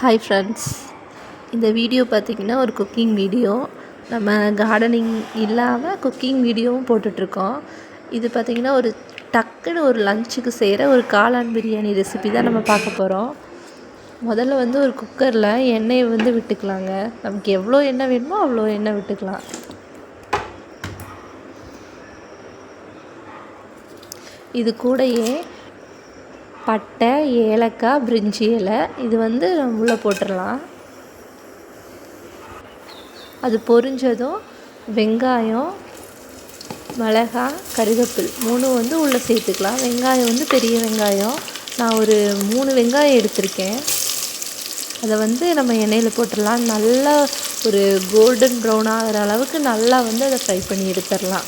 Hi friends இந்த video பார்த்திங்கன்னா ஒரு குக்கிங் வீடியோ நம்ம கார்டனிங் இல்லாமல் குக்கிங் வீடியோவும் போட்டுட்ருக்கோம். இது பார்த்திங்கன்னா ஒரு டக்குன்னு ஒரு லஞ்சுக்கு செய்கிற ஒரு காளான் பிரியாணி ரெசிபி தான் நம்ம பார்க்க போகிறோம் முதல்ல வந்து ஒரு குக்கரில் எண்ணெயை வந்து விட்டுக்கலாங்க. நமக்கு எவ்வளோ எண்ணெய் வேணுமோ அவ்வளோ எண்ணெய் விட்டுக்கலாம். இது கூடயே பட்டை ஏலக்காய் பிரிஞ்சி இலை. இது வந்து உள்ளே போட்டுடலாம். அது பொரிஞ்சதும் வெங்காயம் மிளகா கருவேப்பில் மூணும் வந்து உள்ளே சேர்த்துக்கலாம். வெங்காயம் வந்து பெரிய வெங்காயம். நான் ஒரு மூணு வெங்காயம் எடுத்திருக்கேன். அதை வந்து நம்ம எண்ணெயில் போட்டுடலாம். நல்லா ஒரு கோல்டன் ப்ரௌன் ஆகிற அளவுக்கு நல்லா வந்து அதை ஃப்ரை பண்ணி எடுத்துடலாம்.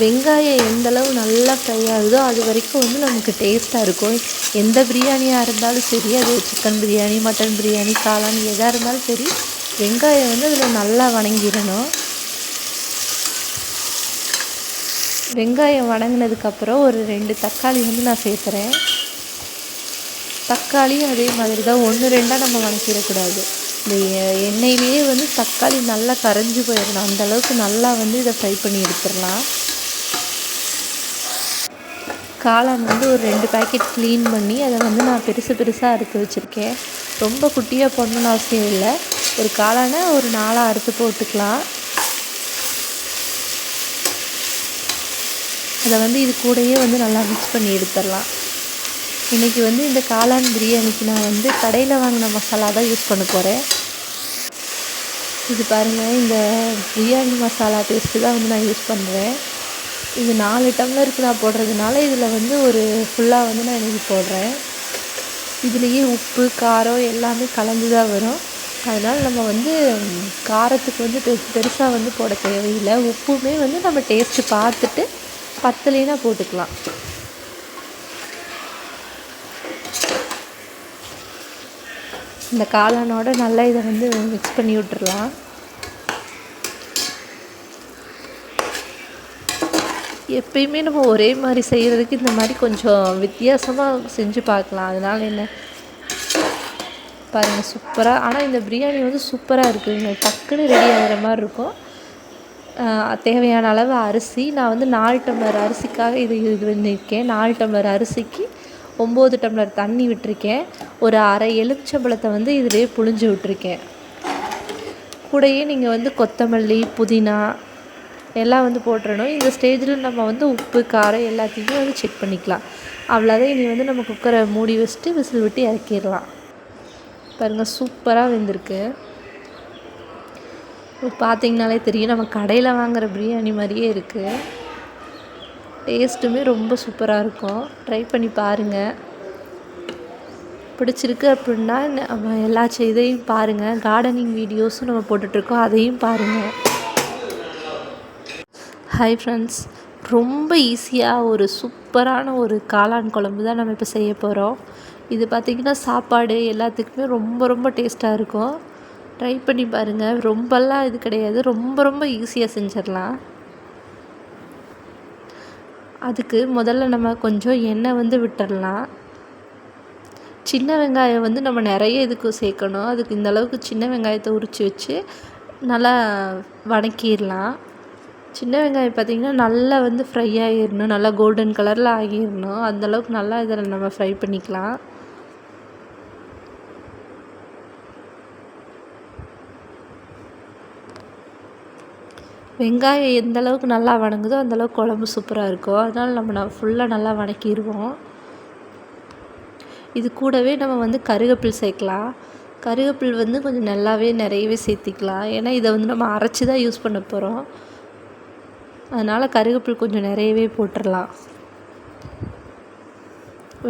வெங்காயம் எந்தளவு நல்லா ஃப்ரை ஆகுதோ அது வரைக்கும் வந்து நமக்கு டேஸ்ட்டாக இருக்கும். எந்த பிரியாணியாக இருந்தாலும் சரி அது சிக்கன் பிரியாணி மட்டன் பிரியாணி காளான் எதாக இருந்தாலும் சரி வெங்காயம் வந்து அதில் நல்லா வணங்கிடணும். வெங்காயம் வணங்கினதுக்கப்புறம் ஒரு ரெண்டு தக்காளி வந்து நான் சேர்த்துறேன். தக்காளியும் அதே மாதிரி தான் ஒன்று ரெண்டாக நம்ம வணக்கிடக்கூடாது. இந்த எண்ணெயிலேயே வந்து தக்காளி நல்லா கரைஞ்சி போயிடணும். அந்தளவுக்கு நல்லா வந்து இதை ஃப்ரை பண்ணி எடுத்துடலாம். காளான் வந்து ஒரு ரெண்டு பேக்கெட் க்ளீன் பண்ணி அதை வந்து நான் பெருசு பெருசாக அறுத்து வச்சுருக்கேன். ரொம்ப குட்டியாக போடணுன்னு அவசியம் இல்லை. ஒரு காளானை ஒரு நாளாக அறுத்து போட்டுக்கலாம். அதை வந்து இது கூடயே வந்து நல்லா மிக்ஸ் பண்ணி எடுத்துடலாம். இன்றைக்கி வந்து இந்த காளான் பிரியாணிக்கு நான் வந்து கடையில் வாங்கின மசாலா தான் யூஸ் பண்ண போகிறேன் இது பாருங்கள் இந்த பிரியாணி மசாலா பேஸ்ட்டு தான் வந்து நான் யூஸ் பண்ணுறேன் இது நாலு டம்ளருக்கு நான் போடுறதுனால இதில் வந்து ஒரு ஃபுல்லாக வந்து நான் இன்றைக்கி போடுறேன். இதுலேயே உப்பு காரம் எல்லாமே கலந்து தான் வரும். அதனால் நம்ம வந்து காரத்துக்கு வந்து பெரு பெருசாக வந்து போட தேவையில்லை. உப்புமே வந்து நம்ம டேஸ்ட்டு பார்த்துட்டு பத்தலைனா போட்டுக்கலாம். இந்த காளானோட நல்லா இதை வந்து மிக்ஸ் பண்ணி விட்டுறலாம். எப்பயுமே நம்ம ஒரே மாதிரி செய்கிறதுக்கு இந்த மாதிரி கொஞ்சம் வித்தியாசமாக செஞ்சு பார்க்கலாம். அதனால் என்ன? பாருங்கள் சூப்பராக ஆனால் இந்த பிரியாணி வந்து சூப்பராக இருக்குதுங்க. டக்குன்னு ரெடி ஆகிற மாதிரி இருக்கும். தேவையான அளவு அரிசி. நான் வந்து நாலு டம்ளர் அரிசிக்காக இது இது பண்ணியிருக்கேன். நாலு டம்ளர் அரிசிக்கு ஒம்பது டம்ளர் தண்ணி விட்டுருக்கேன். ஒரு அரை எலுமிச்சம்பழத்தை வந்து இதிலே புழிஞ்சு விட்டுருக்கேன். கூடயே நீங்கள் வந்து கொத்தமல்லி புதினா எல்லாம் வந்து போட்டுறணும். இந்த ஸ்டேஜில் நம்ம வந்து உப்பு காரம் எல்லாத்தையுமே வந்து செக் பண்ணிக்கலாம். அவ்வளோதான் இனி வந்து நம்ம குக்கரை மூடி வச்சுட்டு விசில் விட்டு இறக்கிடலாம். பாருங்கள் சூப்பராக வெந்திருக்கு. பார்த்திங்கனாலே தெரியும் நம்ம கடையில் வாங்குகிற பிரியாணி மாதிரியே இருக்குது டேஸ்ட்டுமே ரொம்ப சூப்பராக இருக்கும். ட்ரை பண்ணி பாருங்கள் பிடிச்சிருக்கு அப்படின்னா நம்ம எல்லா இதையும் பாருங்கள் கார்டனிங் வீடியோஸும் நம்ம போட்டுட்ருக்கோம் அதையும் பாருங்கள் ஹாய் ஃப்ரெண்ட்ஸ் ரொம்ப ஈஸியாக ஒரு சூப்பரான ஒரு காளான் குழம்பு தான் நம்ம இப்போ செய்ய போகிறோம் இது பார்த்திங்கன்னா சாப்பாடு எல்லாத்துக்குமே ரொம்ப ரொம்ப டேஸ்ட்டாக இருக்கும். ட்ரை பண்ணி பாருங்கள் ரொம்பலாம் இது கிடையாது. ரொம்ப ரொம்ப ஈஸியாக செஞ்சிடலாம். அதுக்கு முதல்ல நம்ம கொஞ்சம் எண்ணெய் வந்து விட்டுடலாம். சின்ன வெங்காயம் வந்து நம்ம நிறைய இதுக்கு சேர்க்கணும். அதுக்கு இந்த அளவுக்கு சின்ன வெங்காயத்தை உரித்து வச்சு நல்லா வதக்கிடலாம் சின்ன வெங்காயம் பார்த்திங்கன்னா நல்லா வந்து ஃப்ரை ஆகிடணும் நல்லா கோல்டன் கலரில் ஆகிடணும். அந்தளவுக்கு நல்லா இதில் நம்ம ஃப்ரை பண்ணிக்கலாம். வெங்காயம் எந்த அளவுக்கு நல்லா வணங்குதோ அந்தளவுக்கு குழம்பு சூப்பராக இருக்கும். அதனால் நம்ம நான் ஃபுல்லாக நல்லா வணக்கிடுவோம். இது கூடவே நம்ம வந்து கருகப்பில் சேர்க்கலாம். கருகப்பில் வந்து கொஞ்சம் நல்லாவே நிறையவே சேர்த்திக்கலாம். ஏன்னா இதை வந்து நம்ம அரைச்சி தான் யூஸ் பண்ண போகிறோம் அதனால் கருவேப்பில் கொஞ்சம் நிறையவே போட்டுடலாம்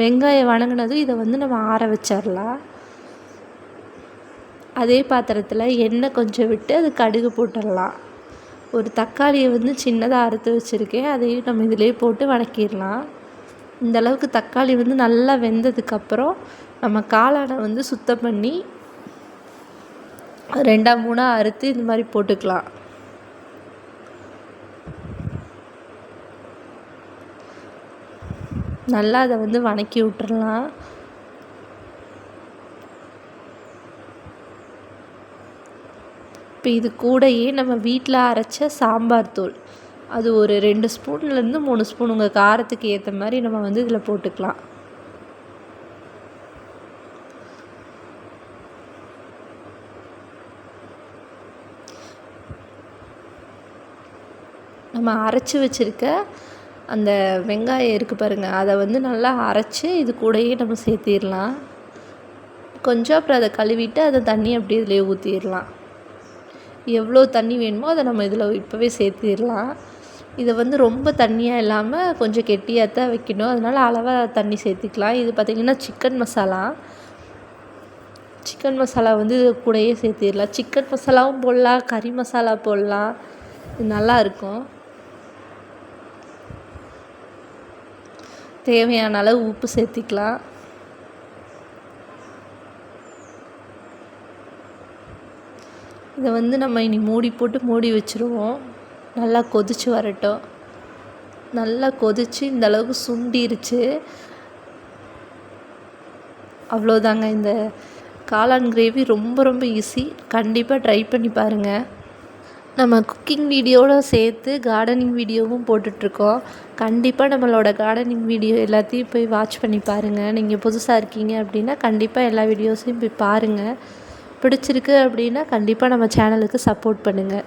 வெங்காயம் வணங்கினதும் இதை வந்து நம்ம ஆற வச்சிடலாம் அதே பாத்திரத்தில் எண்ணெய் கொஞ்சம் விட்டு அது கடுகு போட்டுடலாம் ஒரு தக்காளியை வந்து சின்னதாக அறுத்து வச்சுருக்கேன். அதையும் நம்ம இதிலே போட்டு வணக்கிடலாம் இந்த அளவுக்கு தக்காளி வந்து நல்லா வெந்ததுக்கப்புறம் நம்ம காளானை வந்து சுத்தம் பண்ணி ரெண்டாக மூணாக அறுத்து இந்த மாதிரி போட்டுக்கலாம். நல்லா அதை வந்து வதக்கி விட்டுறலாம். இப்போ இது கூடயே நம்ம வீட்டில் அரைச்ச சாம்பார் தூள். அது ஒரு ரெண்டு ஸ்பூன்லேருந்து மூணு ஸ்பூன் உங்கள் காரத்துக்கு ஏற்ற மாதிரி நம்ம வந்து இதில் போட்டுக்கலாம். நம்ம அரைச்சி வச்சுருக்க அந்த வெங்காயம் இருக்குது பாருங்கள் அதை வந்து நல்லா அரைச்சி இது கூடயே நம்ம சேர்த்திடலாம். கொஞ்சம் அப்புறம் அதை கழுவிட்டு அதை தண்ணி அப்படியே இதிலே ஊற்றிடலாம் எவ்வளோ தண்ணி வேணுமோ அதை நம்ம இதில் இப்போவே சேர்த்திடலாம். இதை வந்து ரொம்ப தண்ணியாக இல்லாமல் கொஞ்சம் கெட்டியாக தான் வைக்கணும். அதனால் அளவாக தண்ணி சேர்த்திக்கலாம். இது பார்த்திங்கன்னா சிக்கன் மசாலா. சிக்கன் மசாலா வந்து இது கூடயே சேர்த்திடலாம். சிக்கன் மசாலாவும் போடலாம் கறி மசாலா போடலாம். இது நல்லாயிருக்கும் தேவையான அளவு உப்பு சேர்த்திக்கலாம். இதை வந்து நம்ம இனி மூடி போட்டு மூடி வச்சுருவோம். நல்லா கொதித்து வரட்டும். நல்லா கொதித்து இந்த அளவுக்கு சுண்டிருச்சு. அவ்வளோதாங்க இந்த காளான் கிரேவி ரொம்ப ரொம்ப ஈஸி. கண்டிப்பாக ட்ரை பண்ணி பாருங்கள் நம்ம குக்கிங் வீடியோவோட சேர்த்து கார்டனிங் வீடியோவும் போட்டுட்ருக்கோம். கண்டிப்பாக நம்மளோட கார்டனிங் வீடியோ எல்லாத்தையும் போய் வாட்ச் பண்ணி பாருங்கள் நீங்கள் புதுசாக இருக்கீங்க அப்படின்னா கண்டிப்பாக எல்லா வீடியோஸையும் போய் பாருங்கள் பிடிச்சிருக்கு அப்படின்னா கண்டிப்பாக நம்ம சேனலுக்கு சப்போர்ட் பண்ணுங்கள்